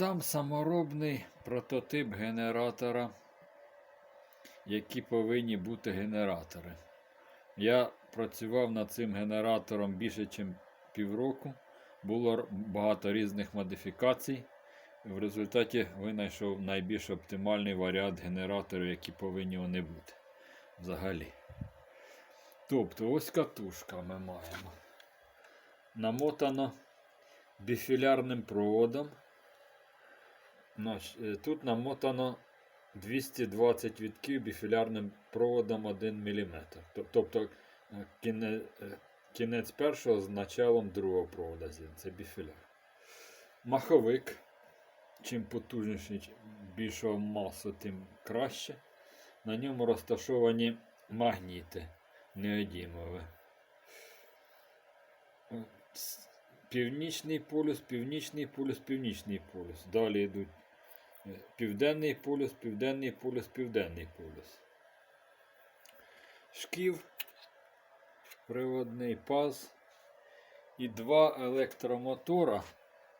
Продам саморобний прототип генератора, які повинні бути генератори. Я працював над цим генератором більше, ніж півроку. Було багато різних модифікацій. В результаті винайшов найбільш оптимальний варіант генераторів, які повинні вони бути взагалі. Тобто, ось катушка ми маємо. Намотано біфілярним проводом. Е, Тут намотано 220 вітків біфілярним проводом 1 мм. Тобто е, е, кінець першого з началом другого провода. Це біфіляр. Маховик. Чим потужніший, більшого масу, тим краще. На ньому розташовані магніти неодімові. Північний полюс, північний полюс, північний полюс. Далі йдуть південний полюс, південний полюс, південний полюс. Шків, приводний паз і два електромотора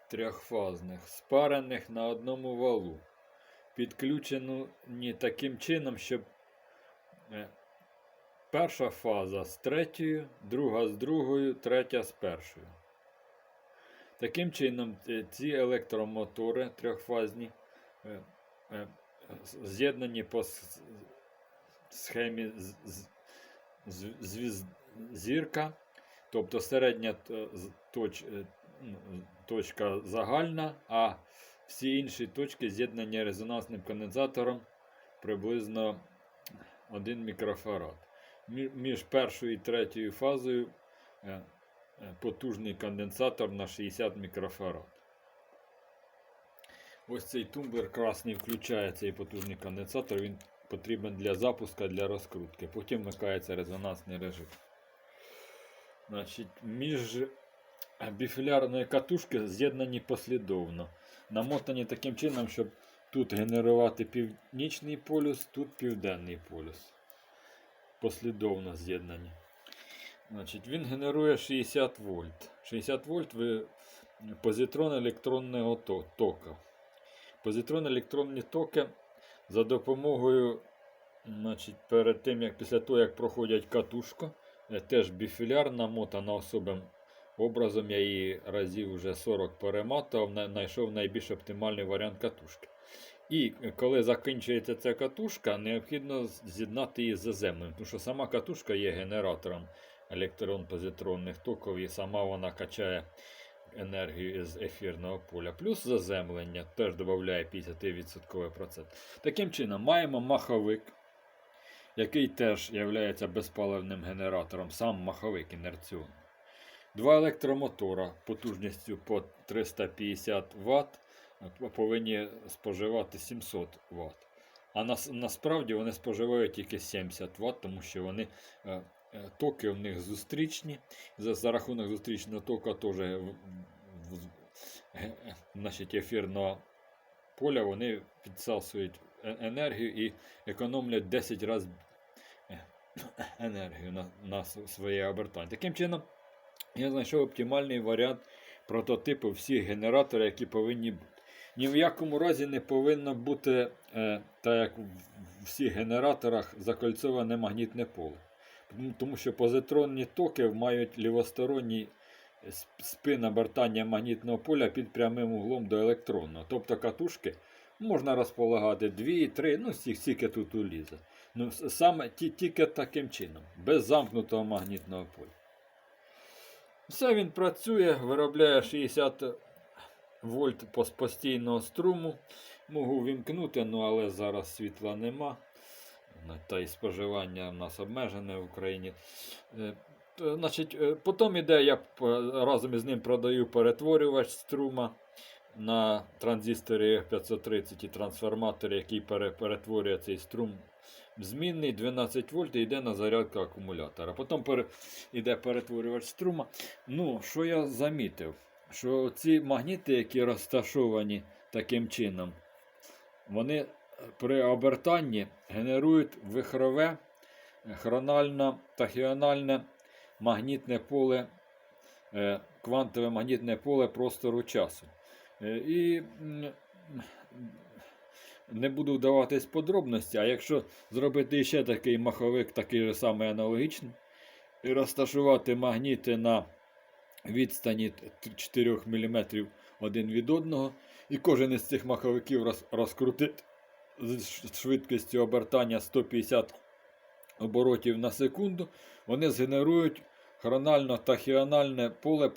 трьохфазних, спарених на одному валу. Підключені таким чином, щоб е, перша фаза з третьою, друга з другою, третя з першою. Таким чином, ці- ці електромотори трьохфазні е, е, з'єднані по схемі зірка, тобто середня точ, е, точка загальна, а всі інші точки з'єднані резонансним конденсатором приблизно 1 мікрофарад. Між першою і третьою фазою е, е, потужний конденсатор на 60 мікрофарад. Ось цей тумблер красний включає цей потужний конденсатор. Він потрібен для запуска, для розкрутки. Потім вмикається резонансний режим. Значить, між біфілярної катушки з'єднані послідовно. Намотані таким чином, щоб тут генерувати північний полюс, тут південний полюс. Послідовно з'єднані. Значить, він генерує 60 вольт. 60 вольт ви позитрон електронного то- тока. Позитрон електронні токи за допомогою, значить, перед тим, як після того, як проходять катушку, е, теж біфіляр намотана особим образом. Я її разів вже 40 перематував, знайшов найбільш оптимальний варіант катушки. І коли закінчується ця катушка, необхідно з'єднати її з заземленням, тому що сама катушка є генератором електрон-позитронних токів, і сама вона качає енергію з ефірного поля. Плюс заземлення теж додає 50% процент. Таким чином, маємо маховик, який теж є безпаливним генератором, сам маховик інерціонний. Два електромотора потужністю по 350 Вт повинні споживати 700 Вт. А нас, насправді вони споживають тільки 70 Вт, тому що вони е, е, токи у них зустрічні. За, за рахунок зустрічного тока теж в- в- ге- е, значить, ефірного поля вони підсасують е- енергію і економлять 10 разів енергію на, на своє обертання. Таким чином, я знайшов оптимальний варіант прототипу всіх генераторів, які повинні бути. Ні в якому разі не повинно бути, е, так як в в всіх генераторах, закольцоване магнітне поле. Тому- Тому що позитронні токи мають лівосторонній с- спин обертання магнітного поля під прямим углом до електронного. Тобто катушки можна розполагати 2, 3, ну стільки тут улізе. Ну, саме тільки таким чином, без замкнутого магнітного поля. Все він працює, виробляє 60 вольт постійного струму. Можу вімкнути, ну але зараз світла нема. Та й споживання в нас обмежене в Україні. Е, Значить, е, потім іде, я разом із ним продаю перетворювач струма на транзисторі 530 і трансформатор, який перетворює цей струм в змінний 12 вольт і йде на зарядку акумулятора. Потім йде перетворювач струма. Ну, що я замітив? Що ці магніти, які розташовані таким чином, вони е, при обертанні генерують вихрове, хронально тахіональне магнітне поле, е, квантове магнітне поле простору часу. Е, І не буду вдаватись подробності, а якщо зробити ще такий маховик, такий же самий аналогічний, і розташувати магніти на відстані 4 мм один від одного, і кожен із цих маховиків роз- розкрутити з швидкістю обертання 150 оборотів на секунду, вони згенерують хронально-тахіональне поле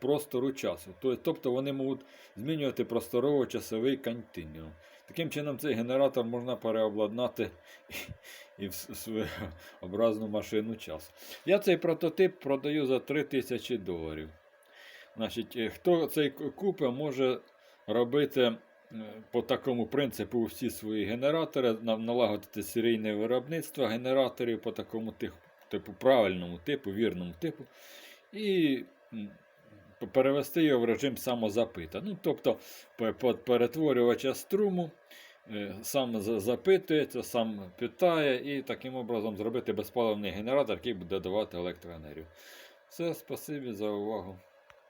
простору часу. Тобто вони можуть змінювати просторово-часовий континуум. Таким чином, цей генератор можна переобладнати і в с- своєобразну машину часу. Я цей прототип продаю за 3000 доларів. Значить, е, хто цей ку- купить, може робити по такому принципу всі свої генератори, налагодити серійне виробництво генераторів по такому тих- типу, правильному типу, вірному типу, і перевести його в режим самозапита. Ну, тобто перетворювача струму е, сам запитується, сам питає, і таким образом зробити безпаливний генератор, який буде давати електроенергію. Все, спасибі за увагу.